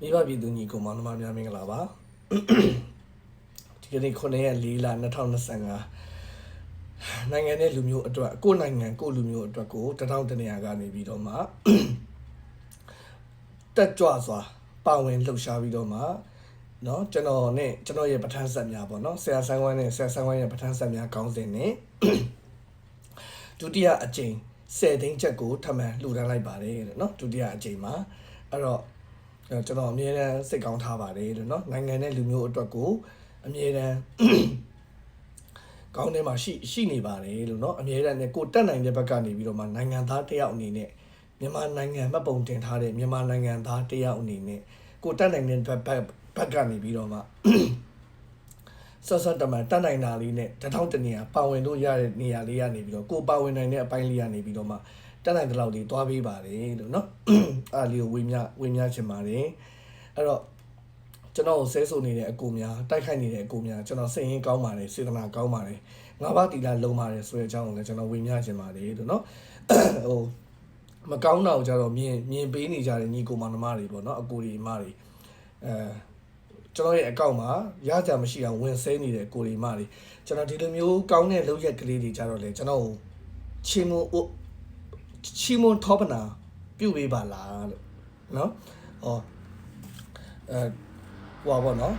မိဘပြည်သူညီကိုမောင်နှမများမင်္ဂလာပါဒီကနေ့9ရက်4လ2025နိုင်ငံနဲ့လူမျိုးအတွက်ကိုယ့်နိုင်ငံကိုယ့်လူမျိုးအတွက်ကိုတထောင်တနေရာကနေပြီးတော့မှတက်ကြွစွာပါဝင်လှုပ်ရှားပြီးတော့မှเนาะကျွန်တော်နဲ့ကျွန်တော်ရဲ့ပဋ္ဌာန်းဆက်များပေါ့เนาะဆရာဆိုင်ဝိုင်းနဲ့ဆရာဆိုင်ဝိုင်းရဲ့ပဋ္ဌာန်းဆက်များခေါင်းစဉ်နဲ့ဒုတိယအကြိမ်10သိန်းချက်ကိုထပ်မံလှူဒန်းလိုက်ပါတယ်တဲ့เนาะဒုတိယအကြိမ်မှာအဲ့တော့ အဲ ကျွန်တော်အမြဲတမ်းစိတ်ကောင်းထားပါတယ်လို့เนาะနိုင်ငံနဲ့လူမျိုးအတွက်ကိုအမြဲတမ်း ကောင်းထဲမှာရှိရှိနေပါတယ်လို့เนาะအမြဲတမ်းねကိုတက်နိုင်တဲ့ဘက်ကနေပြီးတော့မှနိုင်ငံသားတစ်ယောက်အနေနဲ့မြန်မာနိုင်ငံမှတ်ပုံတင်ထားတဲ့မြန်မာနိုင်ငံသားတစ်ယောက်အနေနဲ့ကိုတက်နိုင်တဲ့ဘက်ဘက်ဘက်ကနေပြီးတော့မှ ဆော့ဆော့တမန်တတ်နိုင်တာလေးနဲ့တထောင်တနေရာပါဝင်လို့ရတဲ့နေရာလေးကနေပြီးတော့ကိုပါဝင်နိုင်တဲ့အပိုင်းလေးကနေပြီးတော့မှတတ်နိုင်တဲ့လောက်လေးသွားပေးပါတယ်လို့နော်အားလေးကိုဝေမျှဝေမျှချင်ပါတယ်အဲ့တော့ကျွန်တော်ဆဲဆိုနေတဲ့အကူများတိုက်ခိုက်နေတဲ့အကူများကျွန်တော်စိတ်ရင်းကောင်းပါတယ်စေတနာကောင်းပါတယ်ငါးပါးတီလာလုံပါတယ်ဆိုတဲ့အကြောင်းကိုလည်းကျွန်တော်ဝေမျှချင်ပါတယ်လို့နော်ဟိုမကောင်းတာကိုကြတော့မြင်မြင်ပေးနေကြတဲ့ညီကိုမောင်နှမတွေပေါ့နော်အကူတွေအမတွေအဲ ကျွန်တော်ရဲ့အကောင့်မှာရကြမရှိအောင်ဝင်ဆဲနေတဲ့ကိုရီမတွေကျွန်တော်ဒီလိုမျိုးကောင်းတဲ့လုပ်ရက်ကလေးတွေကြတော့လေကျွန်တော်ကိုချီမွန်အိုချီမွန်ထောပနာပြုတ်ပေးပါလားလို့နော်ဟောအဲဟိုပါပေါ့နော်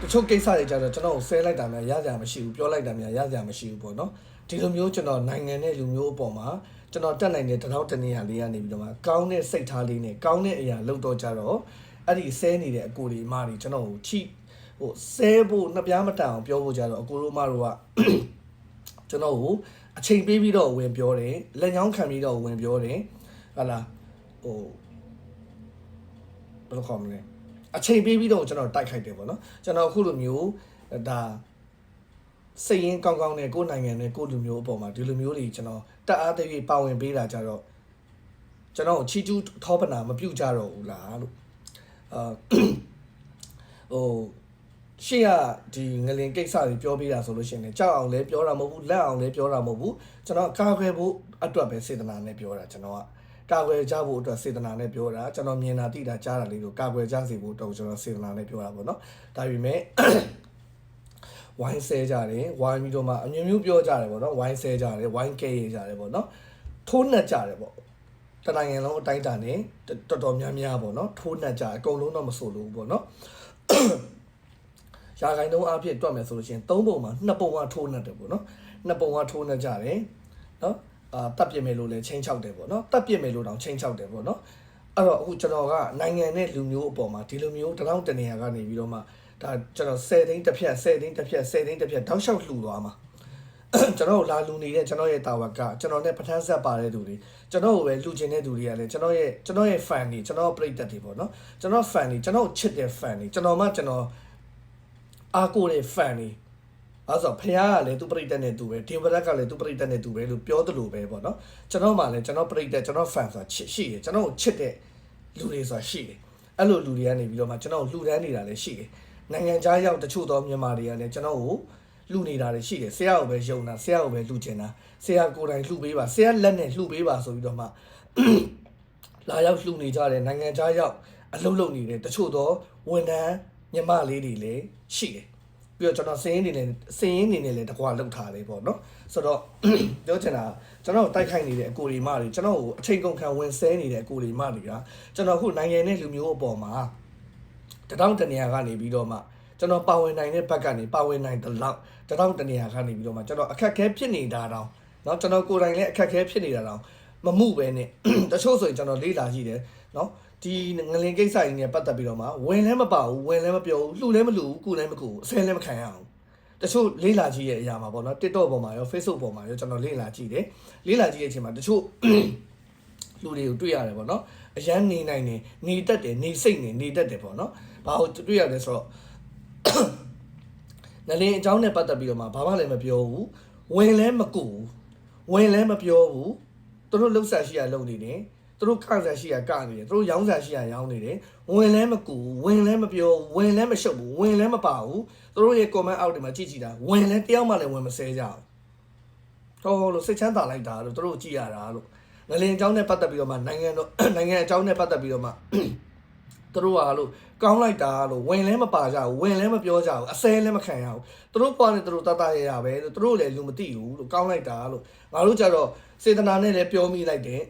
တချို့ကိစ္စတွေကြတော့ကျွန်တော်ကိုဆဲလိုက်တာများရကြမရှိဘူးပြောလိုက်တာများရကြမရှိဘူးပေါ့နော်ဒီလိုမျိုးကျွန်တော်နိုင်ငံနဲ့လူမျိုးအပေါ်မှာကျွန်တော်တက်နိုင်တဲ့တထောက်တနေရလေးကနေပြီးတော့မှကောင်းတဲ့စိတ်ထားလေးနဲ့ကောင်းတဲ့အရာလုပ်တော့ကြတော့ အဲ့ဒီဆဲနေတဲ့အကိုတွေအမတွေကျွန်တော်ကိုချိဟိုဆဲဖို့နှစ်ပြားမတန်အောင်ပြောဖို့ကြတော့အကိုတို့အမတို့ကကျွန်တော်ကိုအချိန်ပေးပြီးတော့ဝင်ပြောတယ်လက်ညောင်းခံပြီးတော့ဝင်ပြောတယ်ဟာလာဟိုဘယ်လိုခေါ်မလဲအချိန်ပေးပြီးတော့ကျွန်တော်တိုက်ခိုက်တယ်ပေါ့နော်ကျွန်တော်အခုလိုမျိုးဒါစိတ်ရင်းကောင်းကောင်းနဲ့ကိုယ်နိုင်ငံနဲ့ကိုယ်လူမျိုးအပေါ်မှာဒီလိုမျိုးတွေကျွန်တော်တက်အားတည်းပါဝင်ပေးတာကြတော့ကျွန်တော်ချီကျူးထောပနာမပြုတ်ကြတော့ဘူးလားလို့ အာဟိုရှေ့ကဒီငလင်ကိစ္စတွေပြောပေးတာဆိုလို့ရှိရင်လည်းကြောက်အောင်လည်းပြောတာမဟုတ်ဘူးလက်အောင်လည်းပြောတာမဟုတ်ဘူးကျွန်တော်ကာခွဲဖို့အတွက်ပဲစေတနာနဲ့ပြောတာကျွန်တော်ကကာခွဲကြဖို့အတွက်စေတနာနဲ့ပြောတာကျွန်တော်မြင်တာသိတာကြားတာလေးကိုကာခွဲကြစေဖို့တော့ကျွန်တော်စေတနာနဲ့ပြောတာပေါ့နော်ဒါပေမဲ့ဝိုင်းဆဲကြတယ်ဝိုင်းပြီးတော့မှအမျိုးမျိုးပြောကြတယ်ပေါ့နော်ဝိုင်းဆဲကြတယ်ဝိုင်းကဲရကြတယ်ပေါ့နော်ထိုးနှက်ကြတယ်ပေါ့ တနိုင်ငံလုံးအတိုင်းအတာနဲ့တော်တော်များများပေါ့နော်ထိုးနှက်ကြတယ်အကုန်လုံးတော့မဆိုလို့ပေါ့နော်ရာခိုင်နှုန်းအဖြစ်တွက်မယ်ဆိုလို့ရှိရင်၃ပုံမှာနှစ်ပုံကထိုးနှက်တယ်ပေါ့နော်နှစ်ပုံကထိုးနှက်ကြတယ်နော်အာတပ်ပြစ်မယ်လို့လည်းချင်းချောက်တယ်ပေါ့နော်တပ်ပြစ်မယ်လို့တောင်ချင်းချောက်တယ်ပေါ့နော်အဲ့တော့အခုကျွန်တော်ကနိုင်ငံနဲ့လူမျိုးအပေါ်မှာဒီလိုမျိုးတလောင်းတနေရာကနေပြီးတော့မှဒါကျွန်တော်10သိန်းတစ်ဖြတ်10သိန်းတစ်ဖြတ်10သိန်းတစ်ဖြတ်တောက်လျှောက်လှူသွားမှာ ကျွန်တော်လာလူနေတဲ့ကျွန်တော်ရဲ့တာဝကကျွန်တော်နဲ့ပထန်းဆက်ပါတဲ့သူတွေကျွန်တော်ကိုပဲလူချင်တဲ့သူတွေကလည်းကျွန်တော်ရဲ့ကျွန်တော်ရဲ့ fan တွေကျွန်တော်ပရိသတ်တွေပေါ့နော်ကျွန်တော် fan တွေကျွန်တော်ချစ်တဲ့ fan တွေကျွန်တော်မှကျွန်တော်အားကိုတဲ့ fan တွေအဲဆိုဖះကလည်းသူပြိတက်နဲ့သူပဲဒီဝရက်ကလည်းသူပြိတက်နဲ့သူပဲလို့ပြောသလိုပဲပေါ့နော်ကျွန်တော်မှလည်းကျွန်တော်ပြိတက်ကျွန်တော် fan ဆိုတာချစ်ရှိတယ်ကျွန်တော်ကိုချစ်တဲ့လူတွေဆိုတာရှိတယ်အဲ့လိုလူတွေကနေပြီးတော့မှကျွန်တော်လှူဒန်းနေတာလည်းရှိတယ်နိုင်ငံခြားရောက်တချို့သောမြန်မာတွေကလည်းကျွန်တော်ကို လှူနေတာလည်းရှိတယ်ဆရာကိုပဲယုံတာဆရာကိုပဲလှူချင်တာဆရာကိုယ်တိုင်လှူပေးပါဆရာလက်နဲ့လှူပေးပါဆိုပြီးတော့မှလာရောက်လှူနေကြတဲ့နိုင်ငံခြားရောက်အလုပ်လုပ်နေတဲ့တချို့သောဝန်ထမ်းညီမလေးတွေလည်းရှိတယ်ပြီးတော့ကျွန်တော်စင်းရင်းနေနဲ့စင်းရင်းနေနဲ့လည်းတကွာလောက်ထားတယ်ပေါ့နော်ဆိုတော့ပြောချင်တာကျွန်တော်တိုက်ခိုက်နေတဲ့အကိုရီမတွေကျွန်တော်ကိုအချိန်ကုန်ခံဝင်ဆဲနေတဲ့အကိုရီမတွေကကျွန်တော်အခုနိုင်ငံနဲ့လူမျိုးအပေါ်မှာတထောင်တနေရာကနေပြီးတော့မှ ကျွန်တော်ပါဝင်နိုင်တဲ့ဘက်ကနေပါဝင်နိုင်တဲ့လောက်တထောင်တနေရာကနေပြီးတော့မှကျွန်တော်အခက်အခဲဖြစ်နေတာတောင်เนาะကျွန်တော်ကိုယ်တိုင်လည်းအခက်အခဲဖြစ်နေတာတောင် မမှုပဲနဲ့ တချို့ဆိုရင်ကျွန်တော်လေးလာကြည့်တယ်เนาะဒီငလင်ကိစ္စကြီးနဲ့ပတ်သက်ပြီးတော့မှဝင်လည်းမပါဘူးဝင်လည်းမပြောဘူးလှူလည်းမလှူဘူးကုလည်းမကုဘူးအဆဲလည်းမခံရအောင်တချို့လေးလာကြည့်ရဲ့အရာမှာပေါ့နော် TikTok ပေါ်မှာရော Facebook ပေါ်မှာရောကျွန်တော်လေးလာကြည့်တယ်လေးလာကြည့်တဲ့အချိန်မှာတချို့ လူတွေကိုတွေ့ရတယ်ပေါ့နော်အရန်နေနိုင်နေနေတတ်တယ်နေစိတ်နေနေတတ်တယ်ပေါ့နော်ဘာလို့တွေ့ရတယ်ဆိုတော့ ငလင်အကြောင်းနဲ့ပတ်သက်ပြီးတော့မှဘာမှလည်းမပြောဘူးဝင်လည်းမကူဘူးဝင်လည်းမပြောဘူးသူတို့လှုပ်ဆက်ရှိရလှုပ်နေတယ်သူတို့ခန့်ဆက်ရှိရကနေတယ်သူတို့ရောင်းဆက်ရှိရရောင်းနေတယ်ဝင်လည်းမကူဘူးဝင်လည်းမပြောဘူးဝင်လည်းမရှုပ်ဘူးဝင်လည်းမပါဘူးသူတို့ရဲ့ comment out တွေမှာကြည့်ကြည့်တာဝင်လည်းတယောက်မှလည်းဝင်မဆဲကြဘူးဟောလို့စိတ်ချမ်းသာလိုက်တာလို့သူတို့ကြည့်ရတာလို့ငလင်အကြောင်းနဲ့ပတ်သက်ပြီးတော့မှနိုင်ငံတော့နိုင်ငံအကြောင်းနဲ့ပတ်သက်ပြီးတော့မှတ သူတို့ကလို့ကောင်းလိုက်တာလို့ဝင်လဲမပါကြဘူးဝင်လဲမပြောကြဘူးအစဲလဲမခံရဘူးသူတို့ပွားနေသူတို့တတ်တရရပဲလို့သူတို့လည်းလူမသိဘူးလို့ကောင်းလိုက်တာလို့ငါတို့ကြတော့စေတနာနဲ့လည်းပြောမိလိုက်တယ်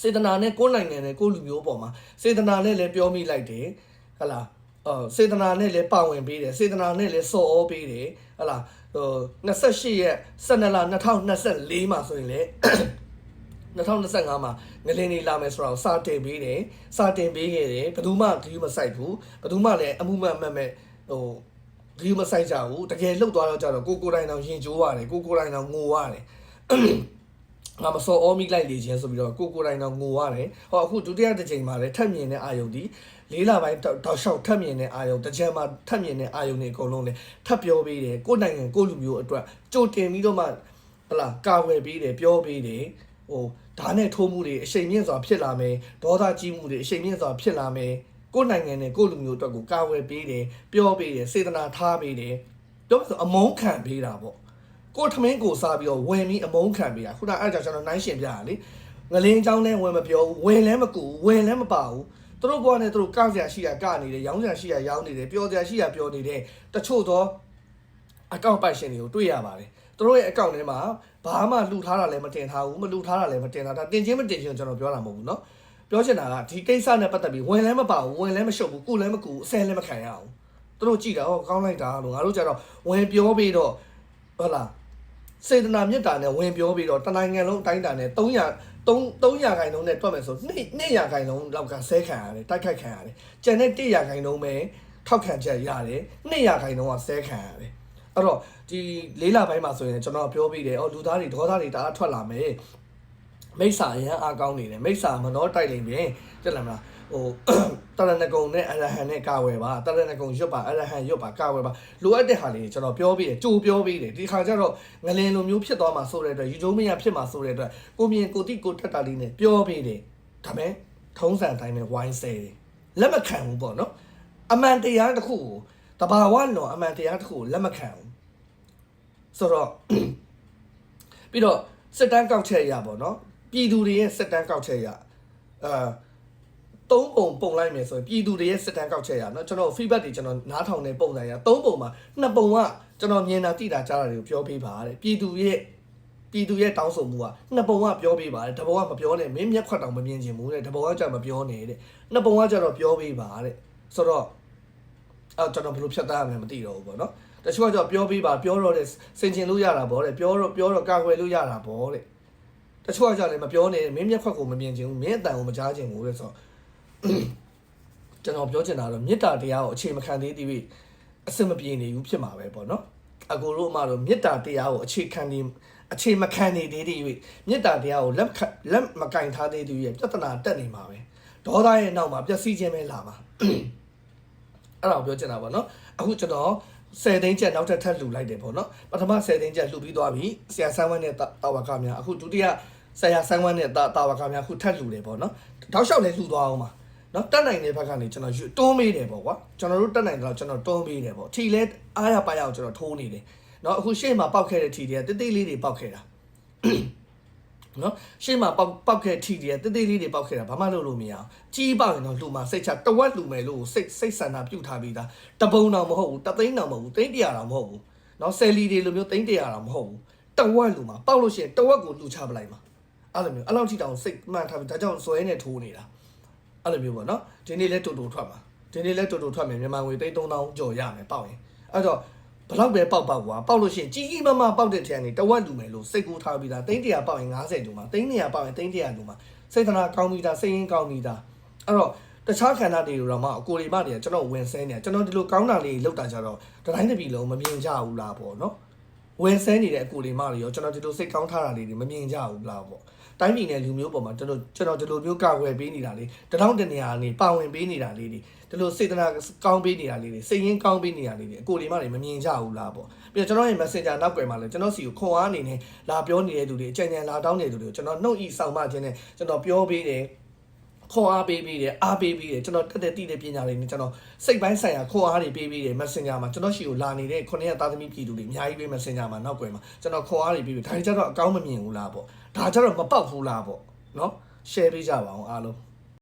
စေတနာနဲ့ကိုယ်နိုင်ငံနဲ့ကိုယ်လူမျိုးပေါ်မှာစေတနာနဲ့လည်းပြောမိလိုက်တယ်ဟလာအော်စေတနာနဲ့လည်းပါဝင်ပေးတယ်စေတနာနဲ့လည်းစော်ဩပေးတယ်ဟလာဟို28ရက်12လ2024မှာဆိုရင်လေ 2025မှာငလင်းနေလာမယ်ဆိုတော့စာတင်ပေးတယ်စာတင်ပေးခဲ့တယ်ဘယ်သူမှဂရုမစိုက်ဘူးဘယ်သူမှလည်းအမှုမှန်မှန်မဲ့ဟိုဂရုမစိုက်ကြဘူးတကယ်လှုပ်သွားတော့ကြတော့ကိုကိုယ်တိုင်တော့ရင်ကျိုးရတယ်ကိုကိုယ်တိုင်တော့ငိုရတယ်ငါမစောအောမိလိုက်လေခြင်းဆိုပြီးတော့ကိုကိုယ်တိုင်တော့ငိုရတယ်ဟောအခုဒုတိယတစ်ချိန်မှာလည်းထပ်မြင်တဲ့အာယုံဒီလေးလပိုင်းတောက်လျှောက်ထပ်မြင်တဲ့အာယုံတစ်ချက်မှာထပ်မြင်တဲ့အာယုံတွေအကုန်လုံးလည်းထပ်ပြောပေးတယ်ကိုယ်နိုင်ငံကိုယ့်လူမျိုးအတွက်ကြိုတင်ပြီးတော့မှဟလာကာဝယ်ပေးတယ်ပြောပေးတယ် ဟိုဓာတ်နဲ့ထိုးမှုတွေအချိန်မြင့်စွာဖြစ်လာမယ်ဒေါသကြီးမှုတွေအချိန်မြင့်စွာဖြစ်လာမယ်ကိုယ်နိုင်ငံနဲ့ကိုယ့်လူမျိုးအတွက်ကိုကာဝယ်ပေးတယ်ပြောပေးတယ်စေတနာထားပေးတယ်တော့ဆိုအမုန်းခံပေးတာပေါ့ ကိုထမင်းကိုစားပြီးတော့ဝင်ပြီးအမုန်းခံပေးတာခုနအဲ့ကြောင့်ကျွန်တော်နိုင်ရှင်ပြရလေငလင်းเจ้าနဲ့ဝင်မပြောဘူးဝင်လည်းမကူဘူးဝင်လည်းမပါဘူးသူတို့ဘွားနဲ့သူတို့ကောက်စရာရှိတာကနေတယ်ရောင်းစရာရှိတာရောင်းနေတယ်ပြောစရာရှိတာပြောနေတယ်တချို့သောအကောင့်ပိုက်ရှင်တွေကိုတွေ့ရပါတယ် သူတို့ရဲ့အကောင့်ထဲမှာဘာမှလှူထားတာလည်းမတင်ထားဘူးမလှူထားတာလည်းမတင်ထားတာတင်ချင်းမတင်ချင်းကျွန်တော်ပြောတာမဟုတ်ဘူးเนาะပြောချင်တာကဒီကိစ္စနဲ့ပတ်သက်ပြီးဝင်လည်းမပါဘူးဝင်လည်းမရှုပ်ဘူးကုလည်းမကူအဆဲလည်းမခံရအောင်သူတို့ကြည့်တာဟောကောင်းလိုက်တာလို့ငါတို့ကြတော့ဝင်ပြောပြီးတော့ဟုတ်လား စေတနာမေတ္တာနဲ့ဝင်ပြောပြီးတော့တနိုင်ငံလုံးအတိုင်းအတာနဲ့300 3 300ခိုင်နှုန်းနဲ့တွက်မယ်ဆို2 200ခိုင်နှုန်းလောက်ကဆဲခံရတယ်တိုက်ခိုက်ခံရတယ်ကျန်တဲ့100ခိုင်နှုန်းပဲထောက်ခံချက်ရတယ်200ခိုင်နှုန်းကဆဲခံရတယ် အဲ့တော့ဒီလေးလပိုင်းမှာဆိုရင်ကျွန်တော်ပြောပြီးတယ်အော်လူသားတွေဒေါသတွေတအားထွက်လာမယ်မိစ္ဆာအရန်အားကောင်းနေတယ်မိစ္ဆာမနှောတိုက်လိမ့်မယ်တက်လာမလားဟိုတရဏဂုံနဲ့အရဟံနဲ့ကာဝယ်ပါတရဏဂုံရွတ်ပါအရဟံရွတ်ပါကာဝယ်ပါလိုအပ်တဲ့ဟာလေးကျွန်တော်ပြောပြီးတယ်ကြိုပြောပြီးတယ်ဒီခါကျတော့ငလင်လိုမျိုးဖြစ်သွားမှာဆိုတဲ့အတွက်ယူကျုံမရဖြစ်မှာဆိုတဲ့အတွက်ကိုမြင်ကိုတိကိုတက်တာလေးနဲ့ပြောပြီးတယ်ဒါပေမဲ့ထုံးစံတိုင်းပဲဝိုင်းဆဲတယ်လက်မခံဘူးပေါ့နော်အမှန်တရားတစ်ခုကိုတဘာဝလွန်အမှန်တရားတစ်ခုကိုလက်မခံဘူး ဆိုတော့ပြီးတော့စစ်တမ်းကောက်ချက်ရပေါ့နော်ပြည်သူတွေရဲ့စစ်တမ်းကောက်ချက်ရအာသုံးပုံပုံလိုက်မယ်ဆိုရင်ပြည်သူတွေရဲ့စစ်တမ်းကောက်ချက်ရနော်ကျွန်တော် feedback တွေကျွန်တော်နားထောင်တဲ့ပုံစံရသုံးပုံမှာနှစ်ပုံကကျွန်တော်မြင်တာသိတာကြားတာတွေကိုပြောပေးပါတဲ့ပြည်သူရဲ့ပြည်သူရဲ့တောင်းဆိုမှုကနှစ်ပုံကပြောပေးပါတယ်တပုံကမပြောနဲ့မင်းမျက်ခွက်တောင်မမြင်ချင်ဘူးတဲ့တပုံကကြာမပြောနဲ့တဲ့နှစ်ပုံကကြာတော့ပြောပေးပါတဲ့ဆိုတော့ အဲ့ကျွန်တော်ဘယ်လိုဖြတ်သားရမလဲမသိတော့ဘူးပေါ့နော်တချို့ကကြောပြောပေးပါပြောတော့တဲ့စင်ကျင်လို့ရတာဗောတဲ့ပြောတော့ပြောတော့ကာကွယ်လို့ရတာဗောတဲ့တချို့ကကြောလည်းမပြောနဲ့မင်းမျက်ခွက်ကိုမမြင်ချင်ဘူးမင်းအတန်ကိုမကြားချင်ဘူးတဲ့ဆိုတော့ကျွန်တော်ပြောချင်တာတော့မေတ္တာတရားကိုအခြေမခံသေးသေးပြီအစမပြေနေဘူးဖြစ်မှာပဲပေါ့နော်အကိုတို့အမတို့မေတ္တာတရားကိုအခြေခံနေအခြေမခံနေသေးသေးပြီမေတ္တာတရားကိုလက်ခလက်မကင်ထားသေးသေးရဲ့ပြဿနာတက်နေမှာပဲဒေါသရဲ့နောက်မှာပျက်စီးခြင်းပဲလာမှာ အဲ့ဒါကိုပြောချင်တာပေါ့နော်အခုကျွန်တော်10သိန်းချက်နောက်ထပ်ထပ်လှူလိုက်တယ်ပေါ့နော်ပထမ10သိန်းချက်လှူပြီးသွားပြီဆရာဆန်းဝမ်းနဲ့တာဝါကများအခုဒုတိယဆရာဆန်းဝမ်းနဲ့တာဝါကများအခုထပ်လှူတယ်ပေါ့နော်တောက်လျှောက်လည်းလှူသွားအောင်ပါနော်တက်နိုင်တဲ့ဘက်ကနေကျွန်တော်ယူတွန်းပေးတယ်ပေါ့ကွာကျွန်တော်တို့တက်နိုင်တော့ကျွန်တော်တွန်းပေးတယ်ပေါ့ထီလဲအားရပါရအောင်ကျွန်တော်ထိုးနေတယ်နော်အခုရှေ့မှာပောက်ခဲ့တဲ့ထီတွေကတိတ်တိတ်လေးတွေပောက်ခဲ့တာ နော်ရှေ့မှာပောက်ပောက်ခဲ့ထီတွေကတိတ်တိတ်လေးတွေပောက်ခဲ့တာဘာမှလုပ်လို့မရအောင်ကြီးပောက်ရင်တော့လူမှာစိတ်ချတဝက်လူမယ်လို့စိတ်စိတ်ဆန္ဒပြုတ်ထားပြီးသားတပုံတော့မဟုတ်ဘူးတသိန်းတော့မဟုတ်ဘူးသိန်းတရာတော့မဟုတ်ဘူးနော်ဆယ်လီတွေလိုမျိုးသိန်းတရာတော့မဟုတ်ဘူးတဝက်လူမှာပောက်လို့ရှိရင်တဝက်ကိုလူချပလိုက်မှာအဲ့လိုမျိုးအဲ့လောက်ထိတောင်စိတ်မှန်ထားပြီးဒါကြောင့်ဇွဲနဲ့ထိုးနေတာအဲ့လိုမျိုးပေါ့နော်ဒီနေ့လဲတူတူထွက်မှာဒီနေ့လဲတူတူထွက်မယ်မြန်မာငွေ3000ကျော်ရမယ်ပေါက်ရင်အဲ့တော့ ဘလောက်ပဲပေါက်ပေါက်ကွာပေါက်လို့ရှိရင်ကြီးကြီးမားမားပေါက်တဲ့ထက်ကနေတဝက်လူမယ်လို့စိတ်ကူးထားပြီးသား300ပေါက်ရင်90လူမှာ300ပေါက်ရင်300လူမှာစိတ်သနာကောင်းပြီးသားစိတ်ရင်းကောင်းပြီးသားအဲ့တော့တခြားခန္ဓာတွေတော့မှအကိုတွေမတွေကကျွန်တော်ဝင်ဆဲနေကျွန်တော်ဒီလိုကောင်းတာလေးလောက်တာကြတော့တတိုင်းတစ်ပြည်လုံးမမြင်ကြဘူးလားပေါ့နော်ဝင်ဆဲနေတဲ့အကိုတွေမတွေရောကျွန်တော်ဒီလိုစိတ်ကောင်းထားတာလေးတွေမမြင်ကြဘူးလားပေါ့ တိုင်းပြည်နယ်လူမျိုးပေါ်မှာကျွန်တော်ကျွန်တော်ဒီလိုမျိုးကာကွယ်ပေးနေတာလေတထောင်တနေရာနေပါဝင်ပေးနေတာလေးတွေဒီလိုစေတနာကောင်းပေးနေတာလေးတွေစိတ်ရင်းကောင်းပေးနေတာလေးတွေအကိုဒီမတွေမမြင်ကြဘူးလားပေါ့ပြီးတော့ကျွန်တော်ရဲ့ Messenger နောက်ွယ်မှာလည်းကျွန်တော်စီကိုခွန်အားအနေနဲ့လာပြောနေတဲ့သူတွေအကြံဉာဏ်လာတောင်းနေတဲ့သူတွေကိုကျွန်တော်နှုတ်ဤဆောင်မခြင်းနဲ့ကျွန်တော်ပြောပေးတယ် ခွန်အားပေးပေးတယ်အားပေးပေးတယ်ကျွန်တော်တက်တဲ့တည်တဲ့ပညာတွေနဲ့ကျွန်တော်စိတ်ပိုင်းဆိုင်ရာခွန်အားတွေပေးပေးတယ် Messenger မှာကျွန်တော်ရှိကိုလာနေတဲ့ခုနှစ်ရက်သားသမီးပြည်သူတွေအများကြီးပဲ Messenger မှာနောက်ွယ်မှာကျွန်တော်ခွန်အားတွေပေးပေးဒါကြတော့အကောင်းမမြင်ဘူးလားပေါ့ဒါကြတော့မပေါက်ဘူးလားပေါ့နော် share ပေးကြပါအောင်အားလုံး